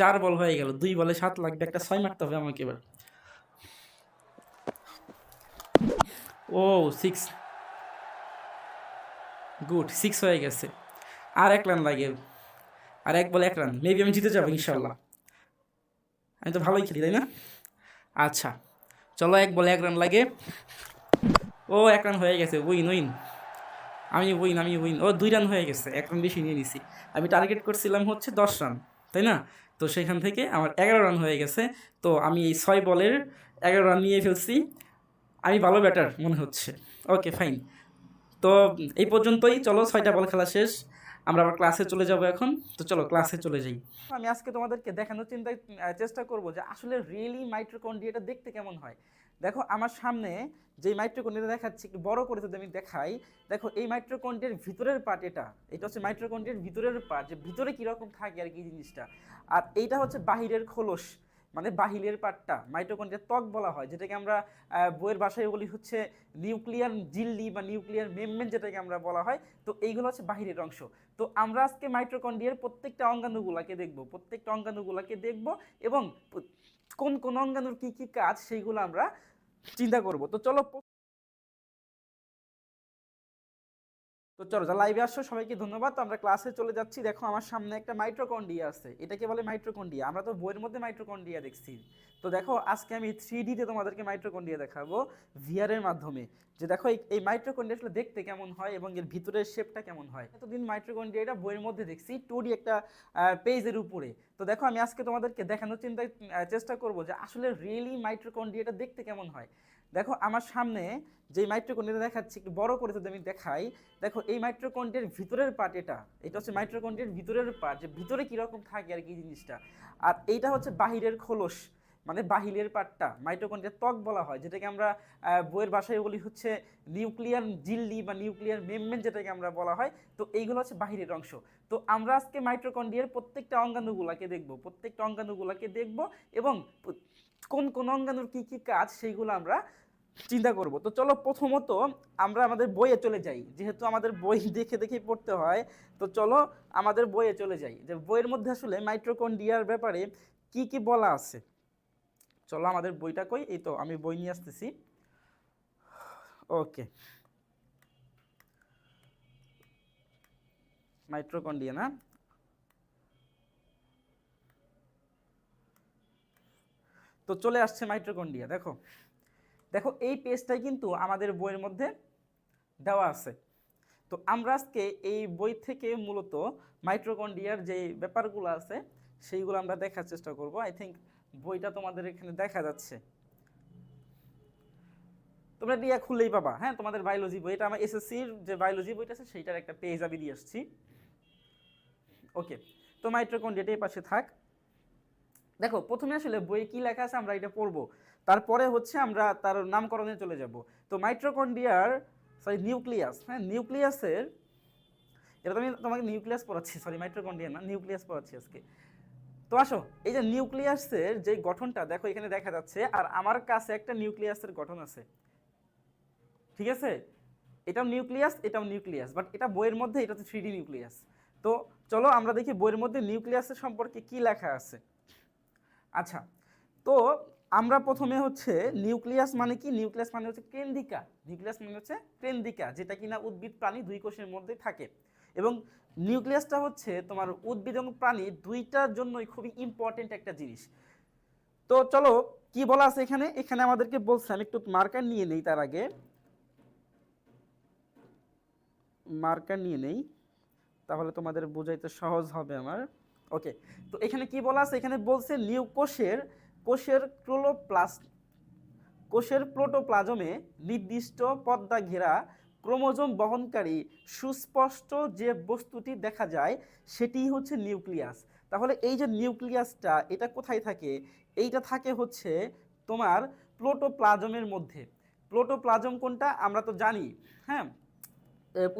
চার বল হয়ে গেল, দুই বলে সাত লাগবে, একটা ছয় মারতে হবে আমাকে এবার। ও সিক্স গুড সিক্স হয়ে গেছে। আর এক রান লাগে। আর এক বলে এক রান মেবি আমি জিতে যাব, ইনশাল্লাহ। আমি তো ভালোই খেলি, তাই না? আচ্ছা চলো এক বলে এক রান লাগে। ও, এক রান হয়ে গেছে উইন উইন আমি উইন আমি উইন ও, দুই রান হয়ে গেছে, এক রান বেশি নিয়ে নিছি। আমি টার্গেট করছিলাম হচ্ছে দশ রান তাই না? তো সেখান থেকে আমার এগারো রান হয়ে গেছে। তো আমি এই ছয় বলের এগারো রান নিয়ে ফেলছি। আমি ভালো ব্যাটার মনে হচ্ছে। Okay fine. তো এই পর্যন্তই। চলো ছয়টা বল খেলা শেষ। আমরা আবার ক্লাসে চলে যাব এখন। তো চলো ক্লাসে চলে যাই। আমি আজকে তোমাদেরকে দেখানোর চিন্তায় চেষ্টা করব যে আসলে রিয়েলি মাইট্রোকন্ড্রিয়াটা দেখতে কেমন হয়। দেখো আমার সামনে যে মাইট্রোকন্ড্রিয়াটা দেখাচ্ছি, একটু বড় করে যদি আমি দেখাই, দেখো এই মাইট্রোকন্ড্রিয়ার ভিতরের পার্ট এটা এটা হচ্ছে মাইট্রোকন্ড্রিয়ার ভিতরের পার্ট যে ভিতরে কীরকম থাকে আর কি জিনিসটা। আর এইটা হচ্ছে বাহিরের খোলস মানে বাহিরের পার্টটা মাইটোকন্ড্রিয়ার ত্বক বলা হয়, যেটাকে আমরা বইয়ের ভাষায় বলি হচ্ছে নিউক্লিয়ার জিল্লি বা নিউক্লিয়ার মেমমেন্ট যেটাকে আমরা বলা হয়। তো এইগুলো হচ্ছে বাহিরের অংশ। তো আমরা আজকে মাইট্রোকন্ড্রিয়ার প্রত্যেকটা অঙ্গাণুগুলাকে দেখব, প্রত্যেকটা অঙ্গাণুগুলাকে দেখব এবং কোন কোন অঙ্গাণুর কি কি কাজ সেইগুলো আমরা চিন্তা করব। তো চলো চলো যা লাইভে আসছো সবাইকে ধন্যবাদ। তো আমরা ক্লাসে চলে যাচ্ছি। দেখো আমার সামনে একটা মাইট্রোকন্ডিয়া আছে। এটাকে বলে মাইট্রোকন্ডিয়া আমরা তো বইয়ের মধ্যে মাইট্রোকন্ডিয়া দেখছি। তো দেখো আজকে আমি থ্রি ডিতে তোমাদেরকে মাইট্রোকন্ডিয়া দেখাবো ভিআরের মাধ্যমে। যে দেখো এই- মাইট্রোকন্ডিয়া আসলে দেখতে কেমন হয় এবং এর ভিতরের শেপটা কেমন হয়? এতদিন মাইট্রোকন্ডিয়া এটা বইয়ের মধ্যে দেখছি টু ডি একটা পেজের উপরে। তো দেখো আমি আজকে তোমাদেরকে দেখানোর চিন্তায় আহ, চেষ্টা করব যে আসলে রিয়েলি মাইট্রোকন্ডিয়াটা দেখতে কেমন হয়। দেখো আমার সামনে যে মাইট্রোকন্ড্রিয়াটা দেখাচ্ছি একটু বড় করে যদি আমি দেখাই দেখো এই মাইট্রোকন্ড্রিয়ার ভিতরের পার্ট এটা। এটা হচ্ছে মাইট্রোকন্ড্রিয়ার ভিতরের পার্ট যে ভিতরে কীরকম থাকে আর কি জিনিসটা। আর এইটা হচ্ছে বাহিরের খোলস মানে বাহিরের পার্টটা মাইটোকন্ড্রিয়ার ত্বক বলা হয় যেটাকে আমরা বইয়ের ভাষায় বলি হচ্ছে নিউক্লিয়ার জিল্লি বা নিউক্লিয়ার মেমমেন্ট যেটাকে আমরা বলা হয়। তো এইগুলো হচ্ছে বাহিরের অংশ। তো আমরা আজকে মাইট্রোকন্ড্রিয়ার প্রত্যেকটা অঙ্গাণুগুলাকে দেখব প্রত্যেকটা অঙ্গাণুগুলাকে দেখব এবং কোন কোন অঙ্গাণুর কী কী কাজ সেইগুলো আমরা চিন্তা করব। তো চলো প্রথমত আমরা আমাদের বইয়ে চলে যাই। যেহেতু আমাদের বই দেখে দেখেই পড়তে হয়, তো চলো আমাদের বইয়ে চলে যাই। যে বইয়ের মধ্যে আসলে মাইট্রোকন্ড্রিয়ার ব্যাপারে কি কি বলা আছে? চলো আমাদের বইটা কই? এই তো আমি বই নিয়ে আসতেছি। ওকে। মাইট্রোকন্ড্রিয়া না? তো চলে আসছে মাইট্রোকন্ড্রিয়া দেখো। দেখো, এই পেজটাই কিন্তু আমাদের বইয়ের মধ্যে দেওয়া আছে। তো আমরা আজকে এই বই থেকে মূলত মাইট্রোকন্ড্রিয়ার যে ব্যাপারগুলো আছে, সেইগুলো আমরা দেখার চেষ্টা করব। আই থিঙ্ক বইটা তোমাদের এখানে দেখা যাচ্ছে। তোমরা দিয়া খুললেই পাবা। হ্যাঁ তোমাদের বায়োলজি বই, এটা আমার এসএসসির যে বায়োলজি বইটা আছে, সেইটার একটা পেজ আমি দিয়ে আসছি। ওকে তো মাইট্রোকন্ড্রিয়াটা এই পাশে থাক। দেখো, প্রথমে আসলে বইয়ে কি লেখা আছে আমরা এটা পড়ব। তারপরে হচ্ছে আমরা তার নামকরণে চলে যাব। তো মাইট্রোকন্ড্রিয়ার সরি নিউক্লিয়াস হ্যাঁ নিউক্লিয়াসের, এটা তো আমি তোমাকে নিউক্লিয়াস পড়াচ্ছি সরি মাইট্রোকন্ড্রিয়া না, নিউক্লিয়াস পড়াচ্ছি আজকে। তো আসো, এই যে নিউক্লিয়াসের যে গঠনটা, দেখো এখানে দেখা যাচ্ছে, আর আমার কাছে একটা নিউক্লিয়াসের গঠন আছে। ঠিক আছে? এটাও নিউক্লিয়াস এটাও নিউক্লিয়াস বাট এটা বইয়ের মধ্যে, এটা হচ্ছে থ্রি নিউক্লিয়াস। তো চলো আমরা দেখি বইয়ের মধ্যে নিউক্লিয়াসের সম্পর্কে কি লেখা আছে। আচ্ছা তো আমরা প্রথমে হচ্ছে নিউক্লিয়াস মানে কি? নিউক্লিয়াস মানে হচ্ছে কেন্দ্রিকা। নিউক্লিয়াস মানে হচ্ছে কেন্দ্রিকা, যেটা কিনা উদ্ভিদ প্রাণী দুই কোষের মধ্যে থাকে। এবং নিউক্লিয়াসটা হচ্ছে তোমার উদ্ভিদ এবং প্রাণী দুইটার জন্যই খুবই ইম্পর্টেন্ট একটা জিনিস। তো চলো, কি বলা আছে এখানে? এখানে আমাদেরকে বলছে, আমি একটু মার্কার নিয়ে নেই তার আগে। মার্কার নিয়ে নেই, তাহলে তোমাদের বোঝাইতে সহজ হবে আমার। ওকে তো এখানে কি বলা আছে? এখানে বলছে নিউ কোষের ক্লোরোপ্লাস কোষের প্রোটোপ্লাজমে নির্দিষ্ট পর্দা ঘেরা ক্রোমোজোম বহনকারী সুস্পষ্ট যে বস্তুটি দেখা যায় সেটি হচ্ছে নিউক্লিয়াস। তাহলে এই যে নিউক্লিয়াসটা, এটা কোথায় থাকে? এইটা থাকে হচ্ছে তোমার প্লোটোপ্লাজমের মধ্যে। প্লোটোপ্লাজম কোনটা? আমরা তো জানি হ্যাঁ?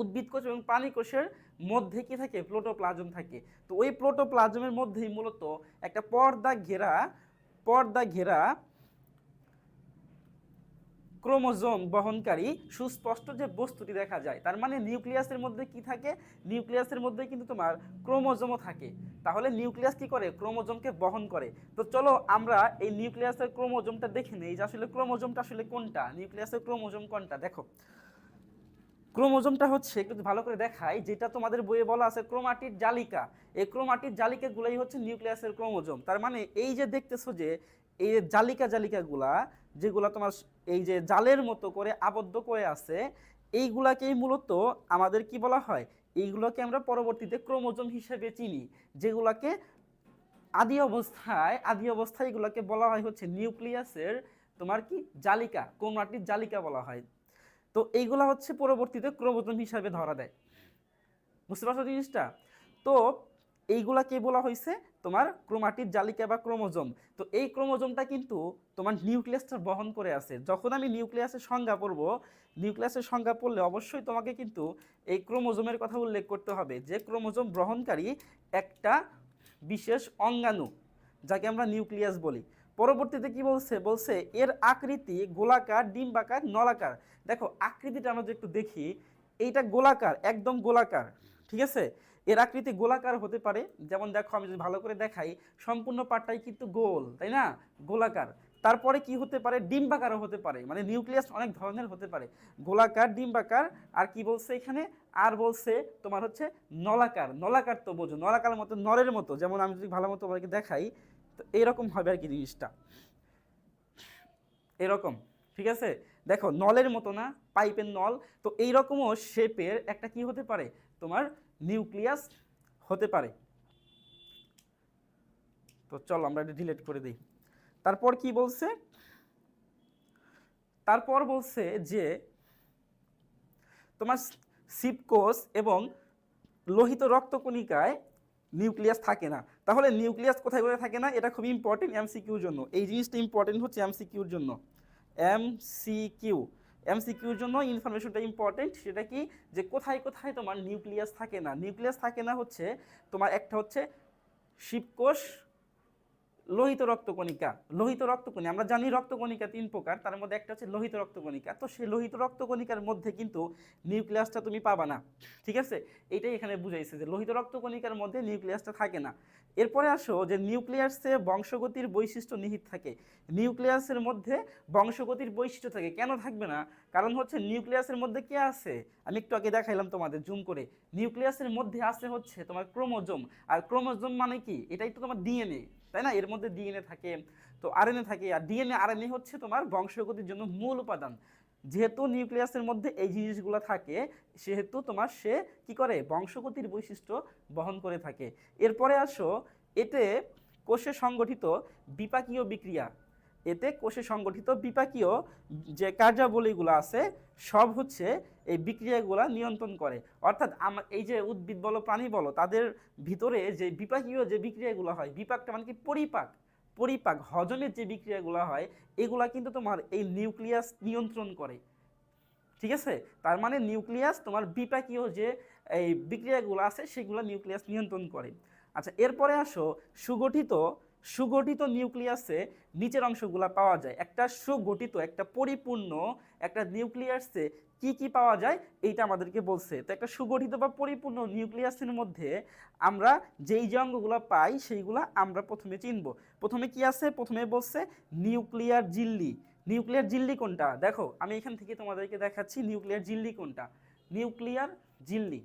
উদ্ভিদ কোষ এবং প্রাণী কোষের মধ্যে কি থাকে? প্লোটোপ্লাজম থাকে। তো ওই প্লোটোপ্লাজমের মধ্যেই মূলত একটা পর্দা ঘেরা পর্দা ঘেরা ক্রোমোজোম বহনকারী সুস্পষ্ট যে বস্তুটি দেখা যায়, তার মানে নিউক্লিয়াসের মধ্যে কি থাকে? নিউক্লিয়াসের মধ্যে কিন্তু তোমার ক্রোমোজোমও থাকে। তাহলে নিউক্লিয়াস কি করে? ক্রোমোজোমকে বহন করে। তো চলো আমরা এই নিউক্লিয়াসের ক্রোমোজোমটা দেখে নেই যে আসলে ক্রোমোজোমটা আসলে কোনটা? নিউক্লিয়াসের ক্রোমোজোম কোনটা? দেখো। ক্রোমোজোমটা হচ্ছে, একটু ভালো করে দেখাই, যেটা তোমাদের বইয়ে বলা আছে ক্রোমাটির জালিকা। এই ক্রোমাটির জালিকাগুলোই হচ্ছে নিউক্লিয়াসের ক্রোমোজোম। তার মানে এই যে দেখতেছো যে, এই যে জালিকা জালিকাগুলা, যেগুলা তোমার এই যে জালের মতো করে আবদ্ধ করে আছে, এইগুলাকেই মূলত আমাদের কি বলা হয়? এইগুলোকে আমরা পরবর্তীতে ক্রোমোজোম হিসেবে চিনি, যেগুলাকে আদি অবস্থায় আদি অবস্থায় এগুলোকে বলা হয় হচ্ছে নিউক্লিয়াসের তোমার কি? জালিকা ক্রোমাটির জালিকা বলা হয়। তো এইগুলা হচ্ছে পরবর্তীতে ক্রোমোজোম হিসাবে ধরা দেয়। বুঝতে পারছ জিনিসটা? তো এইগুলাকে বলা হয়েছে তোমার ক্রোমাটির জালিকা বা ক্রোমোজোম। তো এই ক্রোমোজোমটা কিন্তু তোমার নিউক্লিয়াসটা বহন করে আছে। যখন আমি নিউক্লিয়াসের সংজ্ঞা পড়ব, নিউক্লিয়াসের সংজ্ঞা পড়লে অবশ্যই তোমাকে কিন্তু এই ক্রোমোজোমের কথা উল্লেখ করতে হবে যে ক্রোমোজোম গ্রহণকারী একটা বিশেষ অঙ্গাণু, যাকে আমরা নিউক্লিয়াস বলি। পরবর্তীতে কি বলছে? বলছে, এর আকৃতি গোলাকার, ডিম্বাকার, নলাকার। দেখো, আকৃতিটা আমরা যদি একটু দেখি, এইটা গোলাকার, একদম গোলাকার, ঠিক আছে? এর আকৃতি গোলাকার হতে পারে। যেমন দেখো, আমি যদি ভালো করে দেখাই, সম্পূর্ণ পাটটাই কিন্তু গোল, তাই না? গোলাকার। তারপরে কি হতে পারে? ডিম্বাকারও হতে পারে। মানে নিউক্লিয়াস অনেক ধরনের হতে পারে। গোলাকার, ডিম্বাকার, আর কি বলছে এখানে? আর বলছে তোমার হচ্ছে নলাকার। নলাকার তো বোঝো, নলাকার মতো, নরের মতো। যেমন আমি যদি ভালো মতো তোমাকে দেখাই তো এইরকম হবে আর কি জিনিসটা। এরকম, ঠিক আছে? দেখো, নলের মতো না, পাইপের নল। তো এইরকমও শেপের একটা কি হতে পারে? তোমার নিউক্লিয়াস হতে পারে। তো চলো, আমরা এটা ডিলেট করে দিই। তারপর কি বলছে? তারপর বলছে যে, তোমার সিপকোষ এবং লোহিত রক্তকণিকায় নিউক্লিয়াস থাকে না। তাহলে নিউক্লিয়াস কোথায় কোথায় থাকে না? এটা খুবই ইম্পর্টেন্ট এমসিকিউর জন্য। এই জিনিসটা ইম্পর্টেন্ট হচ্ছে এমসিকিউর জন্য। এমসিকিউ এমসিকিউর জন্য ইনফরমেশনটা ইম্পর্টেন্ট সেটা কি? যে কোথায় কোথায় তোমার নিউক্লিয়াস থাকে না। নিউক্লিয়াস থাকে না হচ্ছে তোমার একটা হচ্ছে শিবকোষ, লোহিত রক্তকণিকা। লোহিত রক্তকণিকা, আমরা জানি রক্তকণিকা তিন প্রকার, তার মধ্যে একটা হচ্ছে লোহিত রক্তকণিকা। তো সেই লোহিত রক্তকণিকার মধ্যে কিন্তু নিউক্লিয়াসটা তুমি পাবা না। ঠিক আছে? এটাই এখানে বুঝাইছে যে লোহিত রক্তকণিকার মধ্যে নিউক্লিয়াসটা থাকে না। এরপরে আসো যে নিউক্লিয়াসে বংশগতির বৈশিষ্ট্য নিহিত থাকে। নিউক্লিয়াসের মধ্যে বংশগতির বৈশিষ্ট্য থাকে। কেন থাকবে না? কারণ হচ্ছে নিউক্লিয়াসের মধ্যে কে আছে? আমি একটু আগে দেখাইলাম তোমাদের, জুম করে। নিউক্লিয়াসের মধ্যে আছে হচ্ছে তোমার ক্রোমোজোম। আর ক্রোমোজোম মানে কি? এটাই তো তোমার ডিএনএ, তাই না? এর মধ্যে ডিএনএ থাকে, তো আরএনএ থাকে। আর ডিএনএ, আরএনএ হচ্ছে তোমার বংশগতির জন্য মূল উপাদান। যেহেতু নিউক্লিয়াসের মধ্যে এই জিনিসগুলো থাকে, সেহেতু তোমার সে কি করে? বংশগতির বৈশিষ্ট্য বহন করে থাকে। এরপরে আসো, এতে কোষে সংগঠিত বিপাকীয় বিক্রিয়া। এতে কোষে সংগঠিত বিপাকীয় যে কার্যাবলীগুলো আছে, সব হচ্ছে এই বিক্রিয়াগুলো নিয়ন্ত্রণ করে। অর্থাৎ আমার এই যে উদ্ভিদ বলো, প্রাণী বলো, তাদের ভিতরে যে বিপাকীয় যে বিক্রিয়াগুলো হয়, বিপাকটা মানে কি? পরিপাক। পরিপাক হজমের যে বিক্রিয়াগুলো হয়, এগুলা কিন্তু তোমার এই নিউক্লিয়াস নিয়ন্ত্রণ করে। ঠিক আছে? তার মানে নিউক্লিয়াস তোমার বিপাকীয় যে, এই বিক্রিয়াগুলো আছে, সেগুলো নিউক্লিয়াস নিয়ন্ত্রণ করে। আচ্ছা এরপরে আসো, সুগঠিত সুগঠিত নিউক্লিয়াসে নিচের অংশগুলো পাওয়া যায়। একটা সুগঠিত, একটা পরিপূর্ণ, একটা নিউক্লিয়াসে কি কি পাওয়া যায় এইটা আমাদেরকে বলছে। তো একটা সুগঠিত বা পরিপূর্ণ নিউক্লিয়াসের মধ্যে আমরা যেই যে অঙ্গগুলো পাই সেইগুলো আমরা প্রথমে চিনব। প্রথমে কি আছে? প্রথমে বলছে নিউক্লিয়ার জিল্লি। নিউক্লিয়ার জিল্লি কোনটা? দেখো, আমি এখান থেকে তোমাদেরকে দেখাচ্ছি নিউক্লিয়ার জিল্লি কোনটা। নিউক্লিয়ার জিল্লি।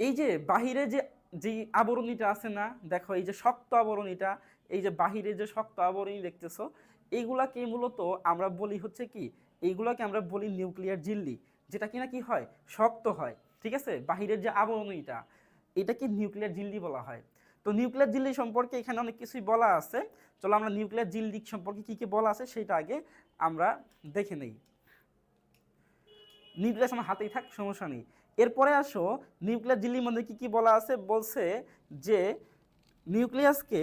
এই যে বাহিরে যে যে আবরণীটা আছে না, দেখো এই যে শক্ত আবরণীটা, এই যে বাহিরে যে শক্ত আবরণী দেখতেছো এইগুলাকে মূলত আমরা বলি হচ্ছে কি? এইগুলাকে আমরা বলি নিউক্লিয়ার জিল্লি যেটা কিনা কি হয়? শক্ত হয়, ঠিক আছে? বাহিরের যে আবরণীটা, এটাকে নিউক্লিয়ার জিল্লি বলা হয়। তো নিউক্লিয়ার জিল্লি সম্পর্কে এখানে অনেক কিছুই বলা আছে। চলো আমরা নিউক্লিয়ার জিল্লি সম্পর্কে কী কী বলা আছে সেটা আগে আমরা দেখে নেই। নিউক্লিয়াস আমার হাতেই থাক, সমস্যা নেই। এরপরে আসো, নিউক্লিয়ার জিল্লির মধ্যে কী কী বলা আছে? বলছে যে নিউক্লিয়াসকে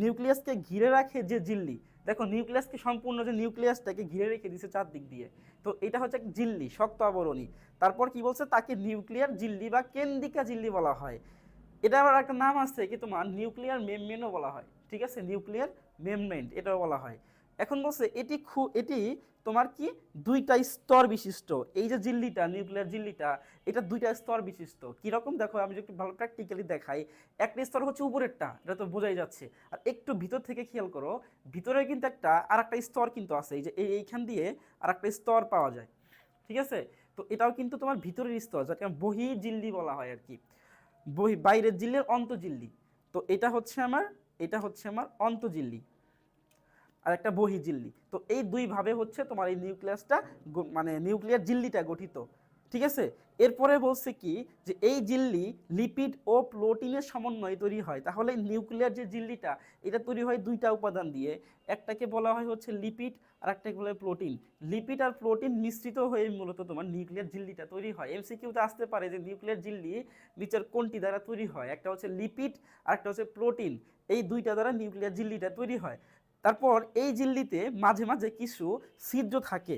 নিউক্লিয়াসকে ঘিরে রাখে যে জিল্লি দেখো নিউক্লিয়াসকে সম্পূর্ণ যে নিউক্লিয়াসটাকে ঘিরে রেখে দিছে চারদিক দিয়ে। তো এটা হচ্ছে এক জিল্লি, শক্ত আবরণী। তারপর কি বলছে? তাকে নিউক্লিয়ার জিল্লি বা কেন্দ্রিকা জিল্লি বলা হয়। এটা আবার একটা নাম আছে কি তোমার? নিউক্লিয়ার মেমমেনও বলা হয়। ঠিক আছে? নিউক্লিয়ার মেমমেন্ট এটাও বলা হয়। এখন বলছে, এটি খু, এটি তোমার কি? দুইটা স্তর বিশিষ্ট। এই যে জিল্লিটা, নিউক্লিয়ার জিল্লিটা, এটা দুইটা স্তর বিশিষ্ট। কীরকম দেখো, আমি যদি একটু ভালো প্র্যাকটিক্যালি দেখাই, একটা স্তর হচ্ছে উপরেরটা, এটা তো বোঝাই যাচ্ছে। আর একটু ভিতর থেকে খেয়াল করো, ভিতরে কিন্তু একটা আর একটা স্তর কিন্তু আছে, এই যে এই, এইখান দিয়ে আর একটা স্তর পাওয়া যায়। ঠিক আছে? তো এটাও কিন্তু তোমার ভিতরের স্তর, যাকে বহি জিল্লি বলা হয় আর কি। বহি, বাইরের জিল্লির অন্তজিল্লি তো এটা হচ্ছে আমার, এটা হচ্ছে আমার অন্তজিল্লি আর একটা বহি জিল্লি। তো এই দুইভাবে হচ্ছে তোমার এই নিউক্লিয়াসটা মানে নিউক্লিয়ার জিল্লিটা গঠিত। ঠিক আছে? এরপরে বলছে কি যে এই জিল্লি লিপিড ও প্রোটিনের সমন্বয়ে তৈরি হয়। তাহলে নিউক্লিয়ার যে জিল্লিটা, এটা তৈরি হয় দুইটা উপাদান দিয়ে। একটাকে বলা হয় হচ্ছে লিপিড, আর একটাকে বলা হয় প্রোটিন। লিপিড আর প্রোটিন মিশ্রিত হয়ে মূলত তোমার নিউক্লিয়ার জিল্লিটা তৈরি হয়। এমসিকিউতে আসতে পারে যে নিউক্লিয়ার জিল্লি নিচের কোনটি দ্বারা তৈরি হয়? একটা হচ্ছে লিপিড, আর একটা হচ্ছে প্রোটিন। এই দুইটা দ্বারা নিউক্লিয়ার জিল্লিটা তৈরি হয়। তারপর এই জিল্লিতে মাঝে মাঝে কিছু ছিদ্র থাকে।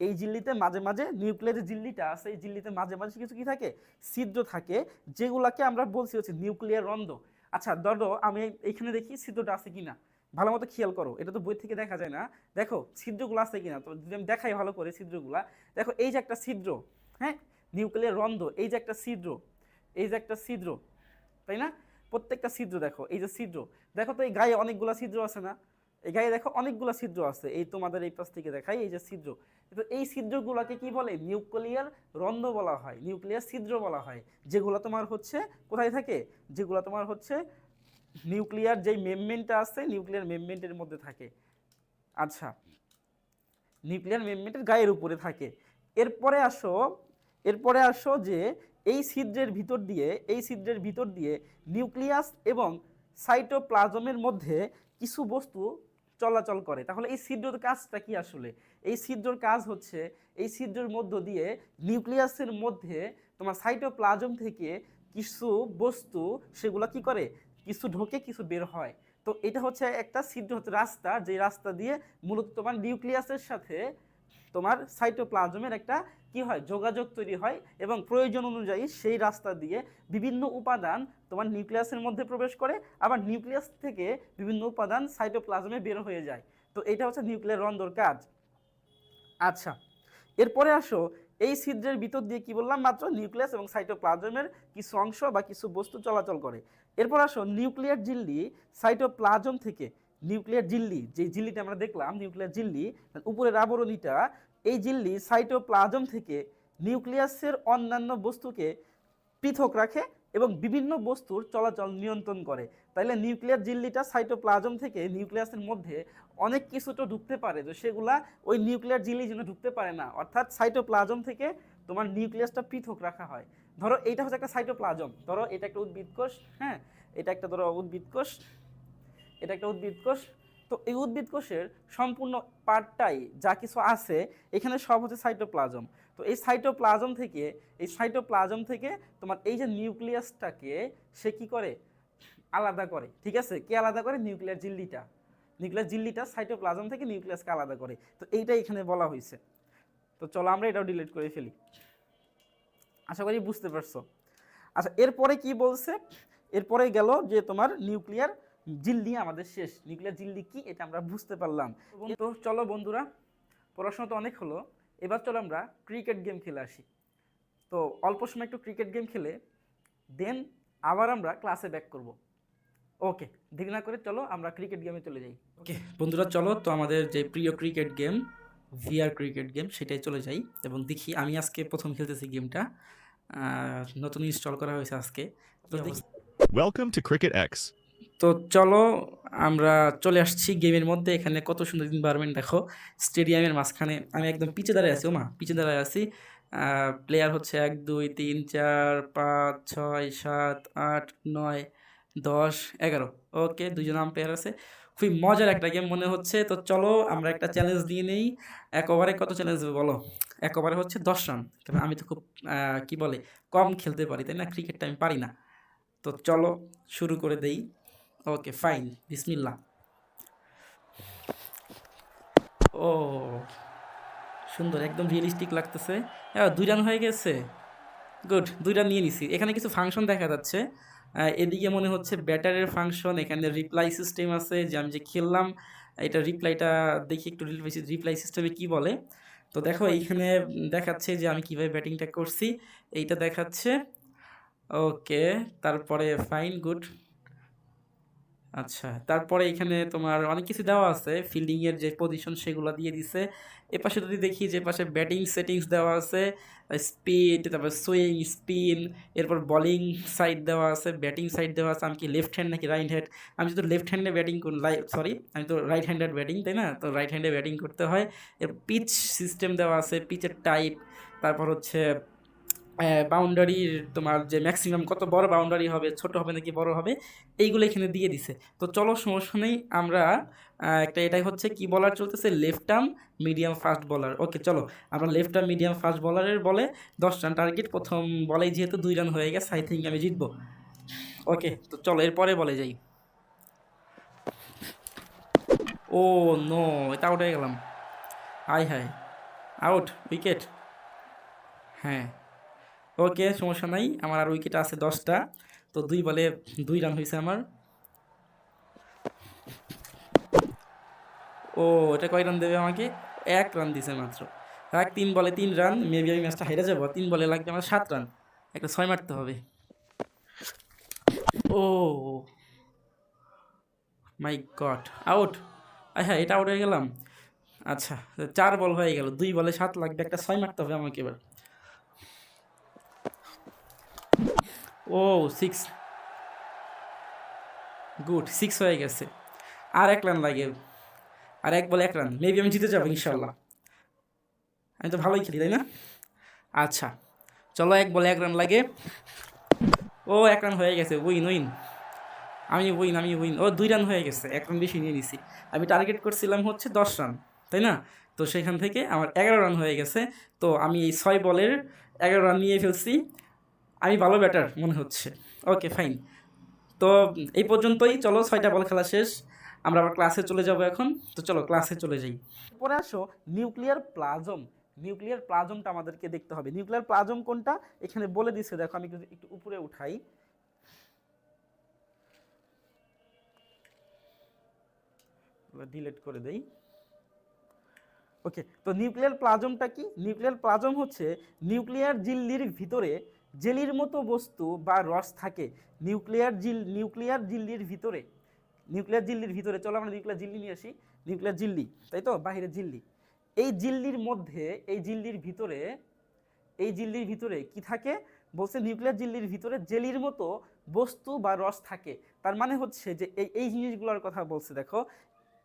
এই জিল্লিতে মাঝে মাঝে নিউক্লিয়ার যে জিল্লিটা আছে, এই জিল্লিতে মাঝে মাঝে কিছু কি থাকে? ছিদ্র থাকে, যেগুলাকে আমরা বলছি হচ্ছে নিউক্লিয়ার রন্ধ্র আচ্ছা ধরো আমি এখানে দেখি ছিদ্রটা আছে কিনা। ভালো মতো খেয়াল করো, এটা তো বই থেকে দেখা যায় না। দেখো, ছিদ্রগুলো আছে কিনা? তো যদি আমি দেখাই ভালো করে ছিদ্রগুলা। দেখো, এই যে একটা ছিদ্র হ্যাঁ? নিউক্লিয়ার রন্ধ্র এই যে একটা ছিদ্র, এই যে একটা ছিদ্র, তাই না? প্রত্যেকটা ছিদ্র দেখো, এই যে ছিদ্র। দেখো তো এই গায়ে অনেকগুলা ছিদ্র আছে না? এই গায়ে দেখো অনেকগুলো ছিদ্র আছে। এই তোমাদের এই পাশ থেকে দেখাই, এই যে ছিদ্র। তো এই ছিদ্রগুলোকে কি বলে? নিউক্লিয়ার রন্ধ্র বলা হয়, নিউক্লিয়ার ছিদ্র বলা হয়। যেগুলো তোমার হচ্ছে, কোথায় থাকে? যেগুলো তোমার হচ্ছে নিউক্লিয়ার যেই মেমমেন্টটা আছে, নিউক্লিয়ার মেমমেন্টের মধ্যে থাকে। আচ্ছা নিউক্লিয়ার মেমমেন্টের গায়ের উপরে থাকে। এরপরে আসো এরপরে আসো যে এই ছিদ্রের ভিতর দিয়ে, এই ছিদ্রের ভিতর দিয়ে নিউক্লিয়াস এবং সাইটোপ্লাজমের মধ্যে কিছু বস্তু চলাচল করে। তাহলে এই ছিদ্রের কাজটা কি আসলে? এই ছিদ্রর কাজ হচ্ছে, এই ছিদ্রের মধ্য দিয়ে নিউক্লিয়াসের মধ্যে তোমার সাইটোপ্লাজম থেকে কিছু বস্তু সেগুলো কি করে? কিছু ঢোকে, কিছু বের হয়। তো এটা হচ্ছে একটা ছিদ্র হচ্ছে রাস্তা যে রাস্তা দিয়ে মূলত তোমার নিউক্লিয়াসের সাথে তোমার সাইটোপ্লাজমের একটা কি হয়? যোগাযোগ তৈরি হয় এবং প্রয়োজন অনুযায়ী সেই রাস্তা দিয়ে বিভিন্ন উপাদান তোমার নিউক্লিয়াসের মধ্যে প্রবেশ করে, আবার নিউক্লিয়াস থেকে বিভিন্ন উপাদান সাইটোপ্লাজমে বের হয়ে যায়। তো এটা হচ্ছে নিউক্লিয়ার রন্ধর কাজ। আচ্ছা এরপরে আসো, এই ছিদ্রের ভিতর দিয়ে কি বললাম? মাত্র নিউক্লিয়াস এবং সাইটোপ্লাজমের কিছু অংশ বা কিছু বস্তু চলাচল করে। এরপর আসো, নিউক্লিয়ার জিল্লি সাইটোপ্লাজম থেকে, নিউক্লিয়ার জিল্লি যে জিল্লিটা আমরা দেখলাম, নিউক্লিয়ার জিল্লি উপরের আবরণীটা এই জিল্লি সাইটোপ্লাজম থেকে নিউক্লিয়াসের অন্যান্য বস্তুকে পৃথক রাখে এবং বিভিন্ন বস্তুর চলাচল নিয়ন্ত্রণ করে। তাইলে নিউক্লিয়ার জিল্লিটা সাইটোপ্লাজম থেকে নিউক্লিয়াসের মধ্যে অনেক কিছু তো ঢুকতে পারে, তো সেগুলা ওই নিউক্লিয়ার জিল্লি যেন ঢুকতে পারে না। অর্থাৎ সাইটোপ্লাজম থেকে তোমার নিউক্লিয়াসটা পৃথক রাখা হয়। ধরো এইটা হচ্ছে একটা সাইটোপ্লাজম। ধরো এটা একটা উদ্ভিদ কোষ হ্যাঁ? এটা একটা ধরো উদ্ভিদ কোষ এটা একটা উদ্ভিদ কোষ তো এই উদ্ভিদ কোষের সম্পূর্ণ পার্টটাই যা কিছু আছে, এখানে সব হচ্ছে সাইটোপ্লাজম তো এই সাইটোপ্লাজম থেকে, এই সাইটোপ্লাজম থেকে তোমার এই যে নিউক্লিয়াসটাকে সে কি করে? আলাদা করে, ঠিক আছে? কে আলাদা করে? নিউক্লিয়ার জিল্লিটা। নিউক্লিয়ার জিল্লিটা সাইটোপ্লাজম থেকে নিউক্লিয়াসকে আলাদা করে। তো এইটাই এখানে বলা হয়েছে। তো চলো আমরা এটাও ডিলিট করে ফেলি। আশা করি বুঝতে পারছ। আচ্ছা এরপরে কি বলছে? এরপরে গেল যে তোমার নিউক্লিয়ার জিল্লি আমাদের শেষ। নিউক্লিয়ার জিল্লি কি এটা আমরা বুঝতে পারলাম। তো চলো বন্ধুরা পড়াশোনা তো অনেক হলো এবার চলো আমরা ক্রিকেট গেম খেলে আসি। তো অল্প সময় একটু ক্রিকেট গেম খেলে দেন আবার আমরা ক্লাসে ব্যাক করব। ওকে দেরি না করে চলো আমরা ক্রিকেট গেমে চলে যাই। ওকে বন্ধুরা চলো তো আমাদের যে প্রিয় cricket game VR cricket game সেটাই চলে যাই। এবং দেখি আমি আজকে প্রথম খেলতেছি গেমটা নতুন ইনস্টল করা হয়েছে আজকে। তো দেখি। Welcome to cricket X. তো চলো আমরা চলে আসছি গেমের মধ্যে। এখানে কত সুন্দর এনভায়রনমেন্ট দেখো। স্টেডিয়ামের মাঝখানে আমি একদম পিছে দাঁড়ায় আছি, ওমা, পিছে দাঁড়ায় আছি। প্লেয়ার হচ্ছে এক, দুই, তিন, চার, পাঁচ, ছয়, সাত, আট, নয়, দশ, এগারো। ওকে দুজন আম্পায়ার আছে। খুবই মজার একটা গেম মনে হচ্ছে। তো চলো আমরা একটা চ্যালেঞ্জ দিয়ে নেই। এক ওভারে কত চ্যালেঞ্জ দেবে বলো? এক ওভারে হচ্ছে দশ রান তবে আমি তো খুব কি বলে, কম খেলতে পারি, তাই না? ক্রিকেটটা আমি পারি না। তো চলো শুরু করে দেই। ওকে ফাইন বিসমিল্লা ও সুন্দর একদম রিয়েলিস্টিক লাগতেছে। এবার দুই রান হয়ে গেছে। গুড দুই রান নিয়ে নিছি। এখানে কিছু ফাংশন দেখা যাচ্ছে। এদিকে মনে হচ্ছে ব্যাটারের ফাংশন এখানে রিপ্লাই সিস্টেম আছে যে আমি যে খেললাম এটা রিপ্লাইটা দেখি একটু রিপ্লাই রিপ্লাই সিস্টেমে কি বলে। তো দেখো এইখানে দেখাচ্ছে যে আমি কীভাবে ব্যাটিংটা করছি। এইটা দেখাচ্ছে। ওকে তারপরে ফাইন গুড আচ্ছা তারপরে এখানে তোমার অনেক কিছু দেওয়া আছে। ফিল্ডিং এর যে পজিশন সেগুলো দিয়ে দিছে। এপাশে যদি দেখি যে পাশে ব্যাটিং সেটিংস দেওয়া আছে স্পিড তারপর সুইং স্পিন এরপর বোলিং সাইড দেওয়া আছে ব্যাটিং সাইড দেওয়া আছে। আমি কি লেফট হ্যান্ড নাকি রাইট হ্যান্ড আমি তো লেফট হ্যান্ডে ব্যাটিং করি সরি আমি তো রাইট হ্যান্ডেড ব্যাটিং তাই না? তো রাইট হ্যান্ডে ব্যাটিং করতে হয়। এর পিচ সিস্টেম দেওয়া আছে পিচের টাইপ তারপর হচ্ছে বাউন্ডারির তোমার যে ম্যাক্সিমাম কত বড় বাউন্ডারি হবে, ছোট হবে নাকি বড় হবে, এইগুলো এখানে দিয়ে দিছে। তো চলো সমস্যা নেই আমরা একটা এটাই হচ্ছে কি বলার চলতেছে? Left arm medium fast bowler okay চলো, আমরা লেফট আর্ম মিডিয়াম ফাস্ট বলারের বলে দশ রান টার্গেট প্রথম বলেই যেহেতু দুই রান হয়ে গেছে আই থিঙ্ক আমি জিতবো। ওকে তো চলো, এরপরে বলে যাই। ও নো এটা আউট হয়ে গেলাম। আয় হায় আউট উইকেট হ্যাঁ। ওকে, সমস্যা নাই। আমার আর উইকেট আছে দশটা। তো দুই বলে দুই রান হয়েছে আমার। ও, এটা কয় রান দেবে আমাকে? এক রান দিছে মাত্র। এক তিন বলে তিন রান মেবি আমি ম্যাচটা হেরে যাব। তিন বলে লাগবে আমার সাত রান একটা ছয় মারতে হবে। ও মাই গড আউট আচ্ছা এটা আউট হয়ে গেলাম। আচ্ছা চার বল হয়ে গেল। দুই বলে সাত লাগবে, একটা ছয় মারতে হবে আমাকে এবার। ও সিক্স গুড সিক্স হয়ে গেছে। আর এক রান লাগে। আর এক বলে এক রান মেবি আমি জিতে যাব, ইনশাল্লাহ। আমি তো ভালোই খেলি, তাই না? আচ্ছা চলো এক বলে এক রান লাগে। ও, এক রান হয়ে গেছে। উইন উইন আমি উইন আমি উইন ও, দুই রান হয়ে গেছে। এক রান বেশি নিয়ে নিছি। আমি টার্গেট করছিলাম হচ্ছে দশ রান তাই না? তো সেখান থেকে আমার এগারো রান হয়ে গেছে। তো আমি এই ছয় বলের এগারো রান নিয়ে ফেলছি। আমি ভালো ব্যাটার মনে হচ্ছে। ওকে ফাইন তো এই পর্যন্তই। চলো, ছয়টা বল খেলা শেষ। আমরা আবার ক্লাসে চলে যাব এখন। তো চলো ক্লাসে চলে যাই। পরে আসো নিউক্লিয়ার প্লাজম নিউক্লিয়ার প্লাজমটা আমাদেরকে দেখতে হবে। নিউক্লিয়ার প্লাজম কোনটা? এখানে বলে দিচ্ছে দেখো, আমি একটু উপরে উঠাই। ডিলিট করে দেই। ওকে তো নিউক্লিয়ার প্লাজমটা কি? নিউক্লিয়ার প্লাজম হচ্ছে নিউক্লিয়ার জিল্লির ভিতরে জেলির মতো বস্তু বা রস থাকে নিউক্লিয়ার জিল, নিউক্লিয়ার জিল্লির ভিতরে। নিউক্লিয়ার জিল্লির ভিতরে। চলো আমরা নিউক্লিয়ার জিল্লি নিয়ে আসি। নিউক্লিয়ার জিল্লি, তাই তো? বাহিরে জিল্লি। এই জিল্লির মধ্যে, এই জিল্লির ভিতরে, এই জিল্লির ভিতরে কি থাকে? বলছে নিউক্লিয়ার জিল্লির ভিতরে জেলির মতো বস্তু বা রস থাকে। তার মানে হচ্ছে যে এই এই জিনিসগুলোর কথা বলছে, দেখো।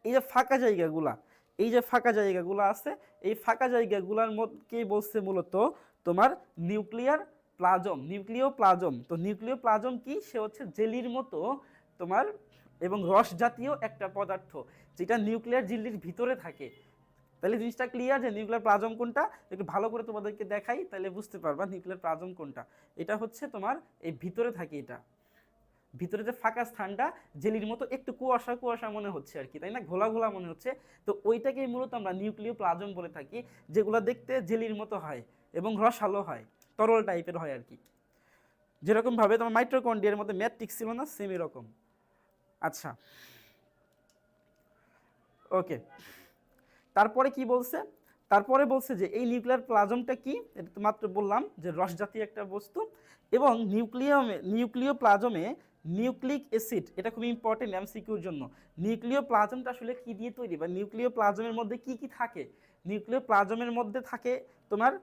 এই যে ফাঁকা জায়গাগুলা, এই যে ফাঁকা জায়গাগুলো আছে, এই ফাঁকা জায়গাগুলোর মধ্যেই বলছে মূলত তোমার নিউক্লিয়ার প্লাজম নিউক্লিয় প্লাজম তো নিউক্লিয় প্লাজম কি? সে হচ্ছে জেলির মতো তোমার এবং রস জাতীয় একটা পদার্থ, যেটা নিউক্লিয়ার জিল্লির ভিতরে থাকে। তাহলে জিনিসটা ক্লিয়ার যে নিউক্লিয়ার প্লাজম কোনটা? একটু ভালো করে তোমাদেরকে দেখাই, তাহলে বুঝতে পারবা নিউক্লিয়ার প্লাজম কোনটা। এটা হচ্ছে তোমার এই ভিতরে থাকে এটা। ভিতরে যে ফাঁকা স্থানটা, জেলির মতো একটু কুয়াশা কুয়াশা মনে হচ্ছে আর কি, তাই না? ঘোলা ঘোলা মনে হচ্ছে। তো ওইটাকেই মূলত আমরা নিউক্লিয় প্লাজম বলে থাকি, যেগুলো দেখতে জেলির মতো হয় এবং রসালো হয়। তরল টাইপের হয় আর কি। যেরকমভাবে তোমার মাইট্রোকন্ডিয়ার মধ্যে ম্যাট্রিক্স ছিল না সেম এরকম। আচ্ছা। ওকে তারপরে কি বলছে? তারপরে বলছে যে এই নিউক্লিয়ার প্লাজমটা কি? এটা তো মাত্র বললাম যে রস জাতীয় একটা বস্তু এবং নিউক্লিয়ামে নিউক্লিয় প্লাজমে নিউক্লিক অ্যাসিড এটা খুব ইম্পর্টেন্ট এমসিকিউর জন্য। নিউক্লিয় প্লাজমটা আসলে কি দিয়ে তৈরি বা নিউক্লিয় প্লাজমের মধ্যে কি কি থাকে? নিউক্লিয় প্লাজমের মধ্যে থাকে তোমার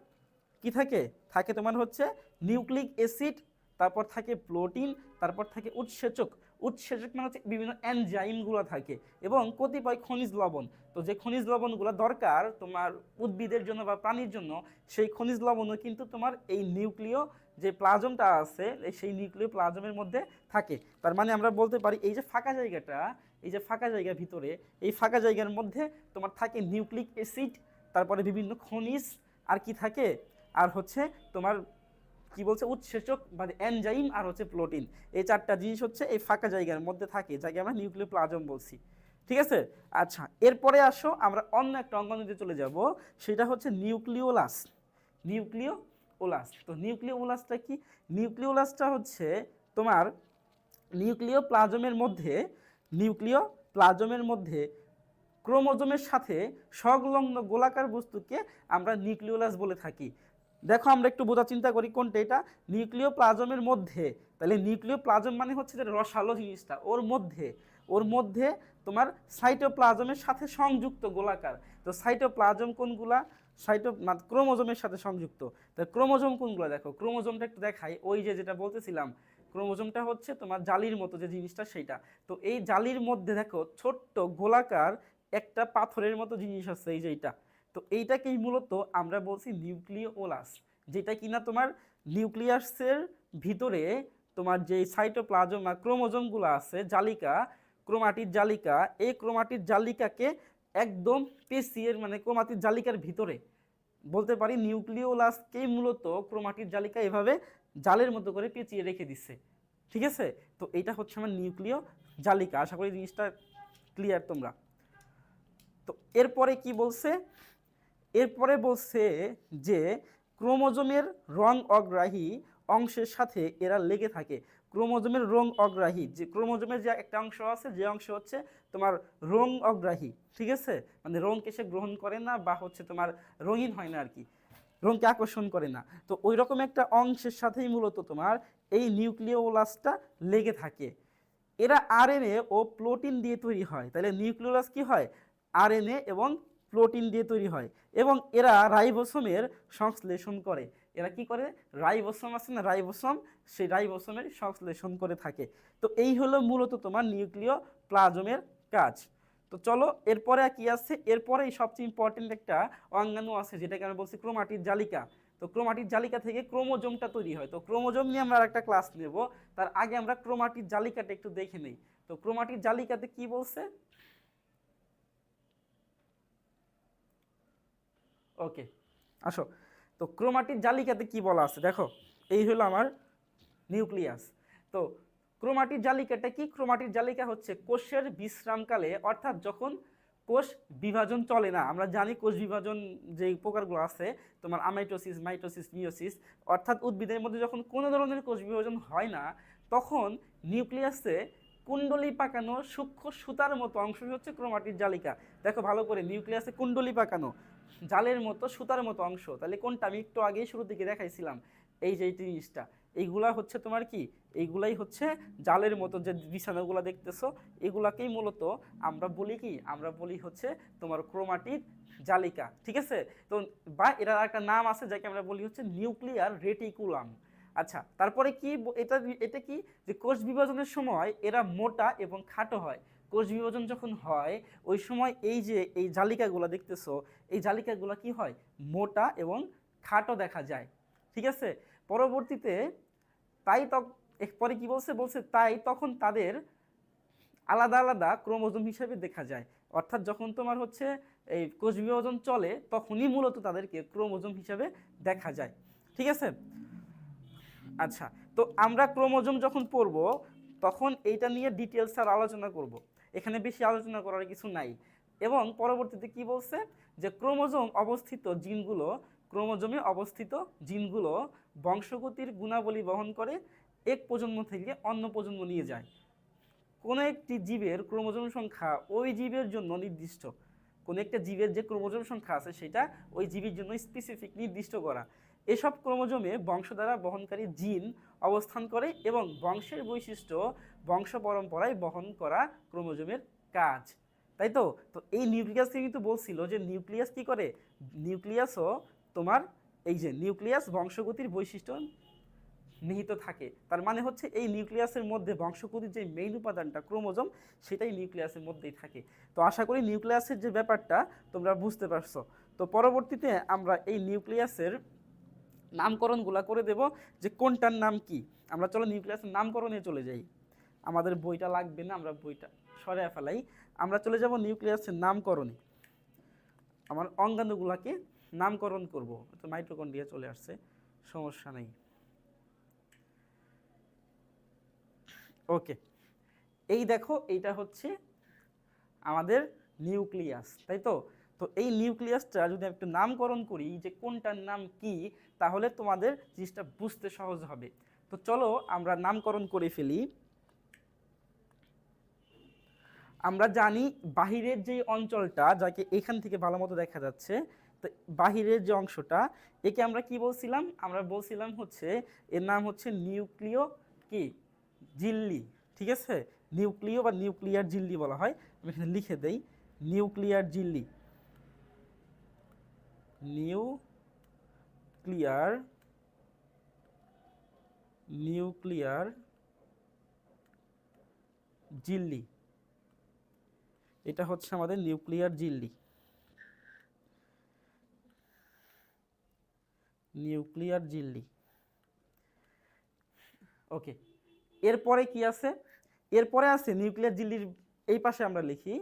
কি থাকে? থাকে তোমার হচ্ছে নিউক্লিক অ্যাসিড, তারপর থাকে প্রোটিন, তারপর থাকে উৎসেচক। উৎসেচক মানে হচ্ছে বিভিন্ন এনজাইমগুলো থাকে এবং কতিপয় খনিজ লবণ। তো যে খনিজ লবণগুলো দরকার তোমার উদ্ভিদের জন্য বা প্রাণীর জন্য, সেই খনিজ লবণও কিন্তু তোমার এই নিউক্লিয় যে প্লাজমটা আছে সেই নিউক্লিয় প্লাজমের মধ্যে থাকে। তার মানে আমরা বলতে পারি এই যে ফাঁকা জায়গাটা, এই যে ফাঁকা জায়গার ভিতরে, এই ফাঁকা জায়গার মধ্যে তোমার থাকে নিউক্লিক অ্যাসিড, তারপরে বিভিন্ন খনিজ, আর কি থাকে? আর হচ্ছে তোমার কি বলছে, উৎসেচক বা এনজাইম আর হচ্ছে প্রোটিন এই চারটা জিনিস হচ্ছে এই ফাঁকা জায়গার মধ্যে থাকে যাকে আমরা নিউক্লিয় প্লাজম বলছি। ঠিক আছে? আচ্ছা এরপরে আসো, আমরা অন্য একটা অঙ্গনদিতে চলে যাব, সেটা হচ্ছে নিউক্লিওলাস নিউক্লিও ওলাস তো নিউক্লিও ওলাসটা কি? নিউক্লিওলাসটা হচ্ছে তোমার নিউক্লিয় প্লাজমের মধ্যে নিউক্লিয় প্লাজমের মধ্যে ক্রোমোজোমের সাথে সংলগ্ন গোলাকার বস্তুকে আমরা নিউক্লিওলাস বলে থাকি। দেখো, আমরা একটু বোঝা চিন্তা করি কোনটা এটা? নিউক্লিয় প্লাজমের মধ্যে। তাহলে নিউক্লিয় প্লাজম মানে হচ্ছে যে রসালো জিনিসটা, ওর মধ্যে। ওর মধ্যে তোমার সাইটোপ্লাজমের সাথে সংযুক্ত গোলাকার। তো সাইটোপ্লাজম কোনগুলা? সাইটো ক্রোমোজোমের সাথে সংযুক্ত। তো ক্রোমোজোম কোনগুলো? দেখো, ক্রোমোজোমটা একটু দেখাই। ওই যে যেটা বলতেছিলাম, ক্রোমোজোমটা হচ্ছে তোমার জালির মতো যে জিনিসটা সেইটা। তো এই জালির মধ্যে দেখো, ছোট্ট গোলাকার একটা পাথরের মতো জিনিস আছে, এই যে এইটা। তো এইটাকেই মূলত আমরা বলছি নিউক্লিওলাস, যেটা কিনা তোমার নিউক্লিয়াসের ভিতরে তোমার যে সাইটোপ্লাজম ক্রোমোজোমগুলো আছে, জালিকা ক্রোমাটির জালিকা, এই ক্রোমাটির জালিকাকে একদম পেশিয়ের মানে ক্রোমাটির জালিকার ভিতরে। বলতে পারি নিউক্লিওলাসকেই মূলত ক্রোমাটির জালিকা এভাবে জালের মতো করে পেঁচিয়ে রেখে দিচ্ছে ঠিক আছে? তো এইটা হচ্ছে আমার নিউক্লিয় জালিকা। আশা করি জিনিসটা ক্লিয়ার তোমরা। তো এরপরে কি বলছে? এরপরে বলছে যে ক্রোমোজোমের রং অগ্রাহী অংশের সাথে এরা লেগে থাকে। ক্রোমোজোমের রং অগ্রাহী, যে ক্রোমোজোমের যে একটা অংশ আছে, যে অংশ হচ্ছে তোমার রং অগ্রাহী, ঠিক আছে? মানে রংকে সে গ্রহণ করে না বা হচ্ছে তোমার রঙিন হয় না আর কি রঙকে আকর্ষণ করে না। তো ওই রকম একটা অংশের সাথেই মূলত তোমার এই নিউক্লিওলাসটা লেগে থাকে। এরা আরএনএ ও প্রোটিন দিয়ে তৈরি হয়। তাহলে নিউক্লিওলাস কি হয়? আরএনএ এবং প্রোটিন দিয়ে তৈরি হয় এবং এরা রাইবোসোমের সংশ্লেষণ করে। এরা কি করে? রাইবোসোম আছে না? রাইবোসোম, সেই রাইবোসোমের সংশ্লেষণ করে থাকে। তো এই হলো মূলত তোমার নিউক্লিয় প্লাজমের কাজ। তো চলো, এরপরে কি আছে? এরপরেই সবচেয়ে ইম্পর্টেন্ট একটা অঙ্গাণু আছে, যেটাকে আমরা বলছি ক্রোমাটির জালিকা। তো ক্রোমাটির জালিকা থেকে ক্রোমোজোমটা তৈরি হয়। তো ক্রোমোজোম নিয়ে আমরা একটা ক্লাস নেব। তার আগে আমরা ক্রোমাটির জালিকাটা একটু দেখে নেই। তো ক্রোমাটির জালিকাতে কি বলছে? ওকে। আসো। তো ক্রোমাটির জালিকাতে কি বলা আছে? দেখো, এই হলো আমার নিউক্লিয়াস। তো ক্রোমাটির জালিকাটা কি? ক্রোমাটির জালিকা হচ্ছে কোষের বিশ্রামকালে, অর্থাৎ যখন কোষ বিভাজন চলে না, আমরা জানি কোষ বিভাজন যে প্রকারগুলো আছে, তোমার আমাইটোসিস মাইটোসিস মিওসিস অর্থাৎ উদ্ভিদের মধ্যে যখন কোনো ধরনের কোষ বিভাজন হয় না, তখন নিউক্লিয়াসে কুণ্ডলি পাকানো সূক্ষ্ম সুতার মতো অংশ হচ্ছে ক্রোমাটির জালিকা। দেখো ভালো করে, নিউক্লিয়াসে কুণ্ডলি পাকানো। জালের মতো, সুতার মতো অংশ। তাহলে কোনটা? আমি একটু আগেই শুরু দিকে দেখাইছিলাম এই যে এই জিনিসটা। এইগুলা হচ্ছে তোমার কি? এইগুলাই হচ্ছে জালের মতো যে বিছানাগুলো দেখতেছো, এগুলাকেই মূলত আমরা বলি কি? আমরা বলি হচ্ছে তোমার ক্রোমাটিক জালিকা, ঠিক আছে? তো বা এটার একটা নাম আছে যাকে আমরা বলি হচ্ছে নিউক্লিয়ার রেটিকুলাম। আচ্ছা তারপরে কি এটা এটা কি? যে কোষ বিভাজনের সময় এরা মোটা এবং খাটো হয়। কোষ বিভাজন যখন হয়, ওই সময় এই যে, এই জালিকাগুলো দেখতেছো, এই জালিকাগুলো কি হয়? মোটা এবং খাটো দেখা যায়। ঠিক আছে? পরবর্তীতে তাই তক পরে কি বলছে? বলছে তাই তখন তাদের আলাদা আলাদা ক্রোমোজোম হিসেবে দেখা যায়। অর্থাৎ যখন তোমার হচ্ছে এই কোষ বিভাজন চলে, তখনই মূলত তাদেরকে ক্রোমোজোম হিসেবে দেখা যায়। ঠিক আছে? আচ্ছা তো আমরা ক্রোমোজোম যখন পড়ব, তখন এইটা নিয়ে ডিটেলস আর আলোচনা করব। এখানে বেশি আলোচনা করার কিছু নাই। এবং পরবর্তীতে কি বলছে? যে ক্রোমোজোম অবস্থিত জিনগুলো, ক্রোমোজোমে অবস্থিত জিনগুলো বংশগতির গুণাবলী বহন করে এক প্রজন্ম থেকে অন্য প্রজন্ম নিয়ে যায়। কোনো একটি জীবের ক্রোমোজোম সংখ্যা ওই জীবের জন্য নির্দিষ্ট। কোনো একটা জীবের যে ক্রোমোজোম সংখ্যা আছে সেটা ওই জীবের জন্য স্পেসিফিক নির্দিষ্ট করা। এসব ক্রোমোজোমে বংশধারা বহনকারী জিন অবস্থান করে এবং বংশের বৈশিষ্ট্য বংশ পরম্পরায় বহন করা ক্রোমোজোমের কাজ। তাই তো? তো এই নিউক্লিয়াসকে কিন্তু বলছিল যে নিউক্লিয়াস কি করে? নিউক্লিয়াসও তোমার এই যে নিউক্লিয়াস বংশগতির বৈশিষ্ট্য নিহিত থাকে। তার মানে হচ্ছে এই নিউক্লিয়াসের মধ্যে বংশগতির যে মেইন উপাদানটা ক্রোমোজোম, সেটাই নিউক্লিয়াসের মধ্যেই থাকে। তো আশা করি নিউক্লিয়াসের যে ব্যাপারটা তোমরা বুঝতে পারছ। তো পরবর্তীতে আমরা এই নিউক্লিয়াসের নামকরণগুলা করে দেব যে কোনটার নাম কি। আমরা চলো নিউক্লিয়াসের নামকরণে চলে যাই। আমাদের বইটা লাগবে না, আমরা বইটা সরে ফেলাই। আমরা চলে যাব নিউক্লিয়াসের নামকরণে। আমার অঙ্গাণুগুলাকে নামকরণ করব। তো মাইটোকন্ড্রিয়া চলে আসছে, সমস্যা নেই। ওকে এই দেখো, এইটা হচ্ছে আমাদের নিউক্লিয়াস তাই তো? তো এই নিউক্লিয়াসটা যদি একটু নামকরণ করি, যে কোনটার নাম কি তাহলে তোমাদের জিনিসটা বুঝতে সহজ হবে। তো চলো আমরা নামকরণ করে ফেলি। আমরা জানি বাহিরের যে অঞ্চলটা, যাকে এখান থেকে ভালো মতো দেখা যাচ্ছে, তো বাহিরের যে অংশটা, একে আমরা কি বলছিলাম? আমরা বলছিলাম হচ্ছে, এর নাম হচ্ছে নিউক্লিয় কি? জিল্লি, ঠিক আছে? নিউক্লিয় বা নিউক্লিয়ার জিল্লি বলা হয়। আমি এখানে লিখে দেই, নিউক্লিয়ার জিল্লি। নিউক্লিয়ার নিউক্লিয়ার জিল্লি। এটা হচ্ছে আমাদের নিউক্লিয়ার জিল্লি। নিউক্লিয়ার জিল্লি। ওকে, এরপরে কি আছে? এরপরে আছে নিউক্লিয়ার জিল্লির এই পাশে আমরা লিখি,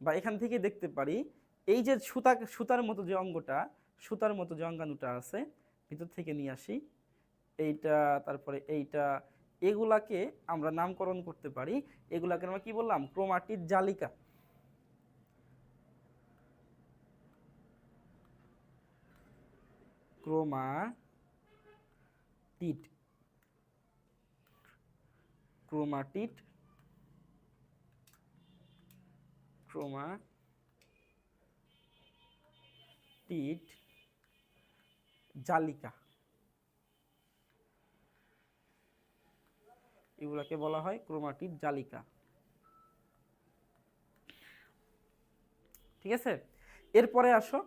বা এখান থেকে দেখতে পারি, এই যে সুতা, সুতার মতো যে অঙ্গটা সুতার মতো যে অঙ্গাণুটা আছে, ভিতর থেকে নিয়ে আসি। এইটা, তারপরে এইটা, এগুলাকে আমরা নামকরণ করতে পারি। এগুলাকে আমরা কি বললাম? ক্রোমাটিড জালিকা। ক্রোমাটিড। ক্রোমাটিড। ক্রোমাটিড। জালিকা। এগুলাকে বলা হয় ক্রোমাটিড জালিকা। ঠিক আছে? এরপরে আসো।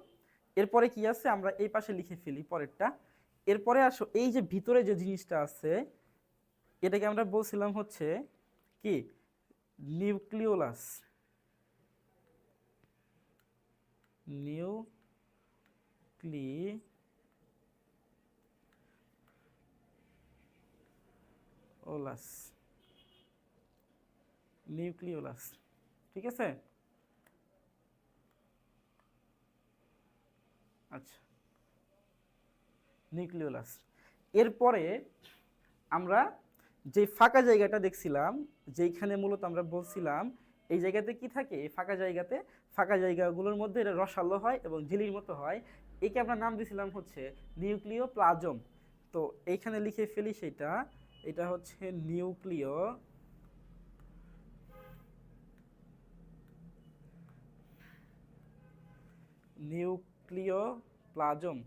এরপরে কি আছে? আমরা এই পাশে লিখে ফেলি পরেরটা। এরপরে আসো, এই যে ভিতরে যে জিনিসটা আছে, এটাকে আমরা বলছিলাম হচ্ছে কি? নিউক্লিওলাস। Nucleolus. নিউক্লিওলাস। ঠিক আছে? আচ্ছা। নিউক্লিওলাস। এরপরে আমরা যে ফাঁকা জায়গাটা দেখছিলাম, যেইখানে মূলত আমরা বলছিলাম, এই জায়গাতে কি থাকে? এই ফাঁকা জায়গাতে ফাঁকা জায়গাগুলোর মধ্যে এটা রসালো হয় এবং ঝিলির মতো হয়। একে আমরা নাম দিয়েছিলাম হচ্ছে নিউক্লিও প্লাজম তো এইখানে লিখে ফেলি সেটা এটা হচ্ছে নিউক্লিয় নিউক্লিয় প্লাজম।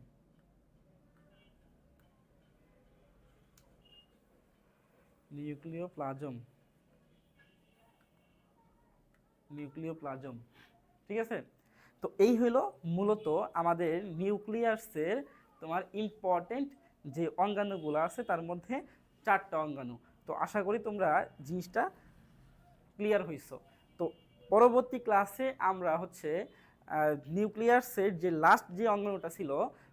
নিউক্লিয় প্লাজম। নিউক্লিয় প্লাজম। ঠিক আছে? তো এই হলো মূলত আমাদের নিউক্লিয়াসের তোমার ইম্পর্টেন্ট যে অঙ্গাণুগুলো আছে তার মধ্যে চারটা অঙ্গাণু। তো আশা করি তোমরা জিনিসটা ক্লিয়ার হইছো। তো পরবর্তী ক্লাসে আমরা হচ্ছে নিউক্লিয়াসের যে লাস্ট যে অঙ্গাণুটা ছিল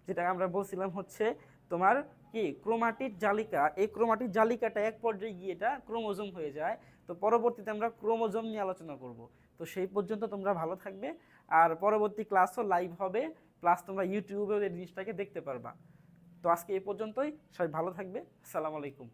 যেটা আমরা বলছিলাম হচ্ছে তোমার কি ক্রোমাটিড জালিকা। এই ক্রোমাটিড জালিকাটা এক পর্যায়ে গিয়ে এটা ক্রোমোজোম হয়ে যায়। তো পরবর্তীতে আমরা ক্রোমোজোম নিয়ে আলোচনা করব। তো সেই পর্যন্ত তোমরা ভালো থাকবে। আর পরবর্তী ক্লাসও লাইভ হবে। প্লাস তোমরা ইউটিউবেও এই জিনিসটাকে দেখতে পারবা। তো আজকে এই পর্যন্তই সবাই ভালো থাকবে আসসালামু আলাইকুম।